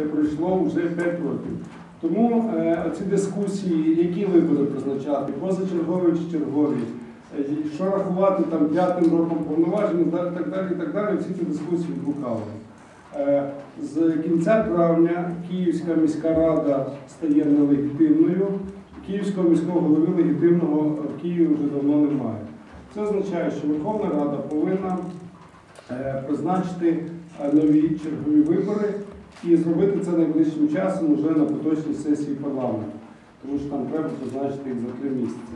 пройшло вже 5 років. Тому е, ці дискусії, які вибори призначати, позачергові чи чергові, е, що рахувати там п'ятим роком повноважень, так далі, так далі, всі ці дискусії відгукали. Е, З кінця травня Київська міська рада стає нелегітимною. Київського міського голови легітимного в Києві вже давно немає. Це означає, що Верховна Рада повинна е, призначити е, нові чергові вибори і зробити це найближчим часом уже на поточній сесії парламенту, тому що там треба призначити їх за три місяці.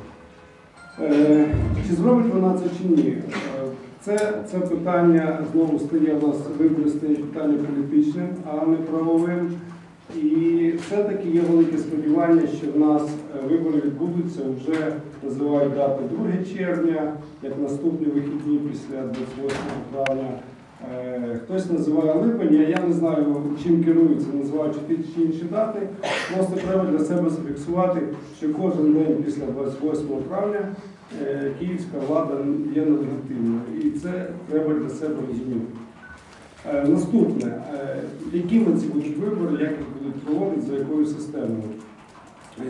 Е, Чи зробить вона це чи ні? Е, Це, це питання знову стає у нас вибори стає питання політичним, а не правовим. І все-таки є велике сподівання, що в нас е, вибори відбудуться вже називають дату 2 червня, як наступні вихідні після 28 травня. Е, Хтось називає липень, я не знаю, чим керуються, називаючи ті чи інші дати. Просто треба для себе зафіксувати, що кожен день після 28 травня е, київська влада є нелегітимною. І це треба для себе розуміти. Е, Наступне, якими ці будуть вибори, як їх будуть проводити, за якою системою.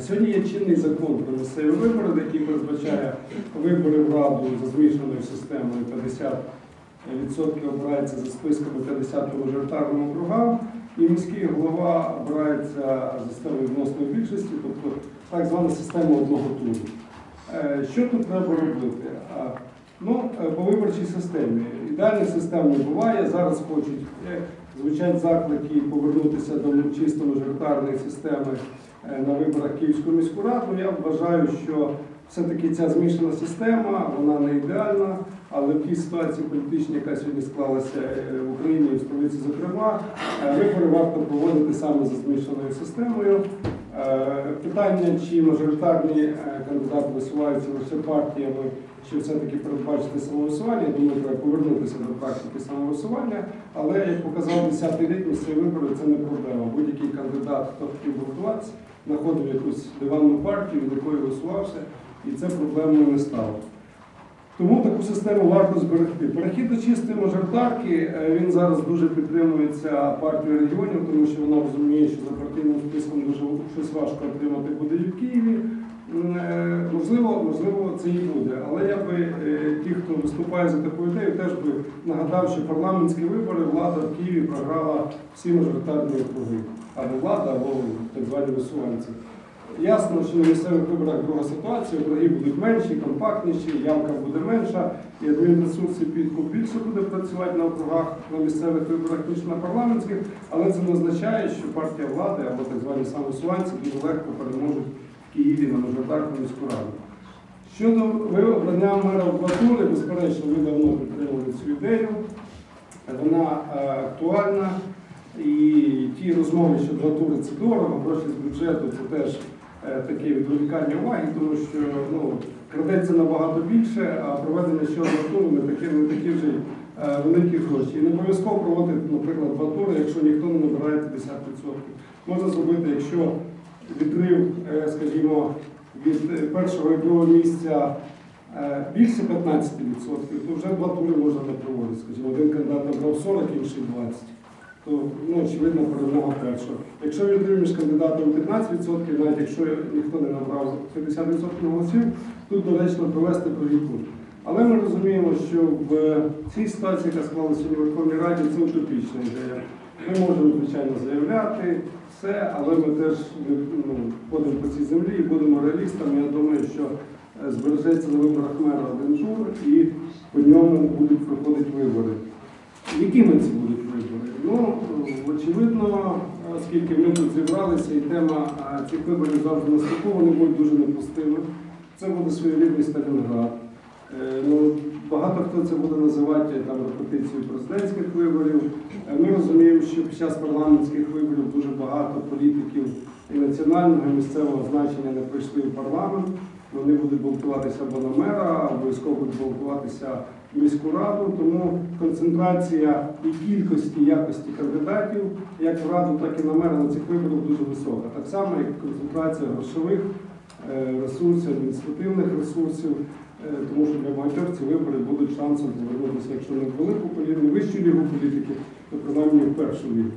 Сьогодні є чинний закон про місцеві вибори, який передбачає вибори в Раду за змішаною системою 50% обирається за списками 50 по мажоритарним округам, і міський голова обирається за системою відносної більшості, тобто так звана система одного туру. Е, Що тут треба робити? Ну, е, по виборчій системі. Ідеальної системи не буває. Зараз хочуть, е, звучать заклики повернутися до чисто мажоритарної системи на виборах Київської міської ради. Ну, Я вважаю, що все-таки ця змішана система, вона не ідеальна, але в тій ситуації політичній, яка сьогодні склалася е, в Україні і в столиці, зокрема, е, вибори варто проводити саме за змішаною системою. Е, Питання, чи мажоритарні кандидати висуваються лише партіями, чи все-таки передбачити самовисування, думаю, треба повернутися до практики самовисування. Але як показав 10-й рік, місцеві вибори це не проблема. Будь-який кандидат, хто хотів балотуватися, знаходив якусь диванну партію, від якої висувався, і це проблемою не стало. Тому таку систему варто зберегти. Перехід до чистої мажоритарки, е, він зараз дуже підтримується партією регіонів, тому що вона розуміє, що за партійним списком дуже щось важко отримати буде і в Києві. Е, Можливо, можливо, це і буде. Але я би е, ті, хто виступає за таку ідею, теж би нагадав, що парламентські вибори влада в Києві програла всі мажоритарні округи. Або влада, або так звані висуванці. Ясно, що на місцевих виборах друга ситуація, округи будуть менші, компактніші, явка буде менша, і адмінресурси підкуп більше буде працювати на округах на місцевих виборах, ніж на парламентських, але це не означає, що партія влади або так звані самосуванці дуже легко переможуть в Києві на мажоритарну міську раду. Щодо обрання мера два безперечно, ви давно підтримували цю ідею. Вона е, актуальна. І ті розмови, що тури це дорого, гроші з бюджету це теж таке відволікання уваги, тому що ну, крадеться набагато більше, а проведення ще одного туру не такі, не такі вже е, великі гроші. І не обов'язково проводити, наприклад, два тури, якщо ніхто не набирає 50%. Можна зробити, якщо відрив, е, скажімо, від е, першого і другого місця е, більше 15%, то вже два тури можна не проводити. Скажімо, один кандидат набрав 40, інший 20 то ну, очевидно перемога першого. Якщо відрив між кандидатом 15%, навіть якщо ніхто не набрав 50% голосів, тут доречно провести другий. Але ми розуміємо, що в цій ситуації, яка склалася сьогодні в Верховній Раді, це утопічна ідея. Ми можемо, звичайно, заявляти все, але ми теж ну, ходимо по цій землі і будемо реалістами. Я думаю, що е, збережеться на виборах мера один тур і по ньому будуть проходити вибори. Якими це будуть вибори? Ну, очевидно, оскільки ми тут зібралися, і тема цих виборів завжди на стику, вони будуть дуже непустими. Це буде своєрідний Сталінград. Е, Ну, багато хто це буде називати там репетицією президентських виборів. Е, Ми розуміємо, що під час парламентських виборів дуже багато політиків і національного, і місцевого значення не прийшли в парламент. Вони будуть балотуватися або на мера, обов'язково будуть балотуватися в міську раду. Тому концентрація і кількості якості кандидатів, як в раду, так і на мера на цих виборах дуже висока. Так само, як концентрація грошових е, ресурсів, адміністративних ресурсів, е, тому що для багатьох ці вибори будуть шансом повернутися, якщо не в велику політику, вищу лігу політики, то принаймні в першу лігу.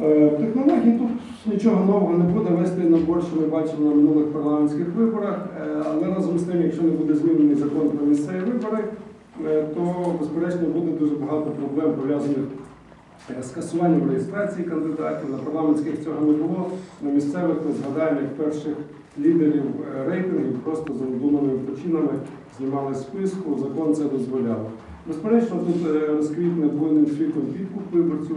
Е, Технології тут нічого нового не буде вести набор, що ми бачили на минулих парламентських виборах, але разом з тим, якщо не буде змінений закон про місцеві вибори, то безперечно буде дуже багато проблем пов'язаних е, з скасуванням реєстрації кандидатів. На парламентських цього не було. На місцевих ми згадаємо, як перших лідерів е, рейтингів просто за надуманими причинами знімали списку. Закон це дозволяв. Безперечно, тут е, розквітне повним світом підкуп виборців,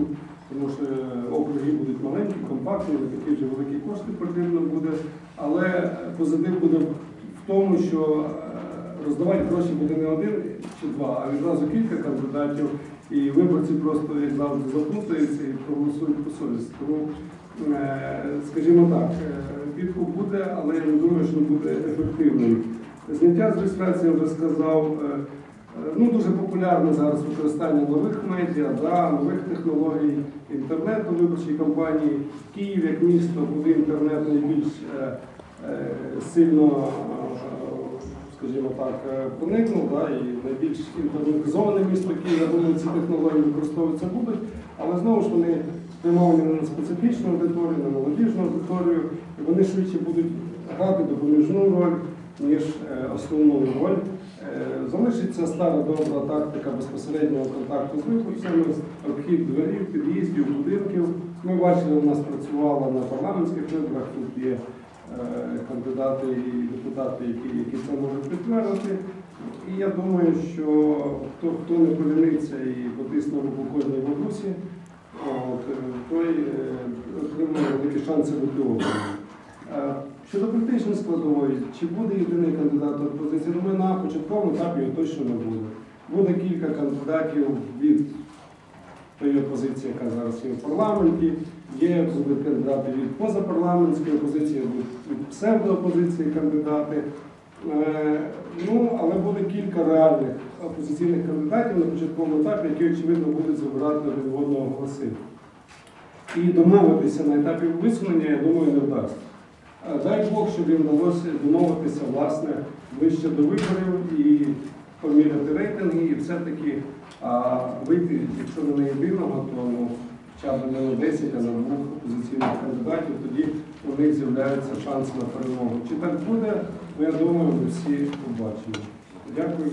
тому що е, округи будуть маленькі, компактні, не такі вже великі кошти потрібно буде. Але е, позитив буде в тому, що е, роздавати гроші буде не один чи два, а відразу кілька кандидатів. І виборці просто, як завжди, заплутаються і проголосують по совісті. Тому, е, скажімо так, е, підкуп буде, але я не думаю, що буде ефективним. Зняття з реєстрації я вже сказав. е, Ну, дуже популярне зараз використання нових медіа, да, нових технологій, інтернету виборчій кампанії. Київ як місто, куди інтернет найбільш е, е, сильно, скажімо так, е, проникнув, да, і найбільш інтернетизоване місто Київ, я думаю, ці технології використовуватися будуть, але знову ж вони спрямовані на специфічну аудиторію, на молодіжну аудиторію, і вони швидше будуть грати допоміжну роль, ніж е, основну роль. Е, Залишиться стара добра тактика безпосереднього контакту з виборцями, обхід дверів, під'їздів, будинків. Ми бачили, у нас працювала на парламентських виборах, тут є кандидати і депутати, які, які це можуть підтвердити. І я думаю, що хто, хто не поліниться і потисне руку кожній бабусі, е, той е, отримує такі шанси бути обраним. Е, Щодо політичної складової, чи буде єдиний кандидат опозиції? Ну, ми на початковому етапі точно не буде. Буде кілька кандидатів від тої опозиції, яка зараз є в парламенті. Є кандидати від позапарламентської опозиції, від псевдоопозиції кандидати. Е, Ну, але буде кілька реальних опозиційних кандидатів на початковому етапі, які, очевидно, будуть забирати один в одного голоси. І домовитися на етапі висунення, я думаю, не вдасться. Е, Дай Бог, щоб їм вдалося домовитися власне ближче до виборів і поміряти рейтинги, і все-таки вийти, якщо не на єдиного, то ну, хоча б не на 10, а на двох опозиційних кандидатів, тоді у них з'являються шанс на перемогу. Чи так буде, ну, я думаю, ми всі побачимо. Дякую.